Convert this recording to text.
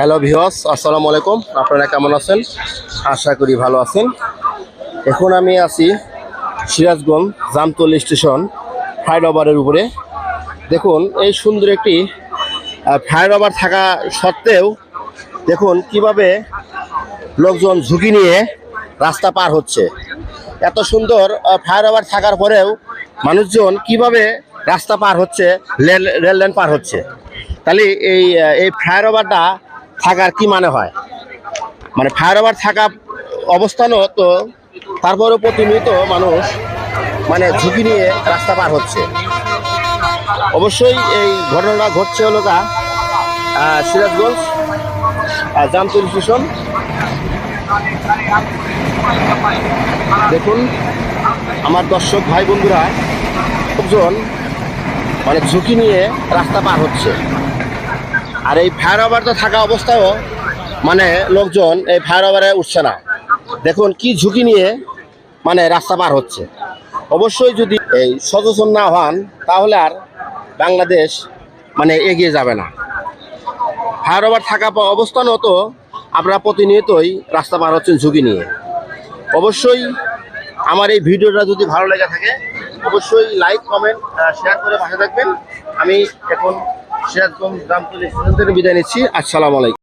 Hello ভিওস আসসালামু আলাইকুম। আপনারা কেমন আছেন? আশা করি ভালো আছেন। এখন আমি আছি সিরাজগঞ্জ জামতল স্টেশন ফ্লাইওভারের উপরে। দেখুন, এই সুন্দর একটি ফ্লাইওভার থাকা সত্ত্বেও, দেখুন কীভাবে লোকজন ঝুঁকি নিয়ে রাস্তা পার হচ্ছে। এত সুন্দর ফ্লাইওভার থাকার পরেও মানুষজন কীভাবে রাস্তা পার হচ্ছে রেল রেল লাইন পার হচ্ছে। তাহলে এই এই ফ্লাইওভারটা থাকার কি মানে হয়? মানে ফায়ার ওভার থাকা অবস্থানও তো তারপরেও প্রতিনিয়ত মানুষ মানে ঝুঁকি নিয়ে রাস্তা পার হচ্ছে। অবশ্যই এই ঘটনাটা ঘটছে হলো কা সিরাজগঞ্জ জামতুল স্টেশন। দেখুন, আমার দর্শক ভাই বন্ধুরা লোকজন মানে ঝুঁকি নিয়ে রাস্তা পার হচ্ছে। আর এই ফায়ার ওভার তো থাকা অবস্থায়ও মানে লোকজন এই ফায়ার ওভারে উঠছে না। দেখুন কি ঝুঁকি নিয়ে মানে রাস্তা পার হচ্ছে। অবশ্যই যদি এই সচেতন না হন, তাহলে আর বাংলাদেশ মানে এগিয়ে যাবে না। ফায়ার ওভার থাকা অবস্থানও তো আপনারা প্রতিনিয়তই রাস্তা পার হচ্ছেন ঝুঁকি নিয়ে। অবশ্যই আমার এই ভিডিওটা যদি ভালো লেগে থাকে, অবশ্যই লাইক কমেন্ট শেয়ার করে পাশে থাকবেন। আমি এখন সিরাজগঞ্জ দাম পুলিশ স্টেশন বিদায় নিচ্ছি। আসসালামু আলাইকুম।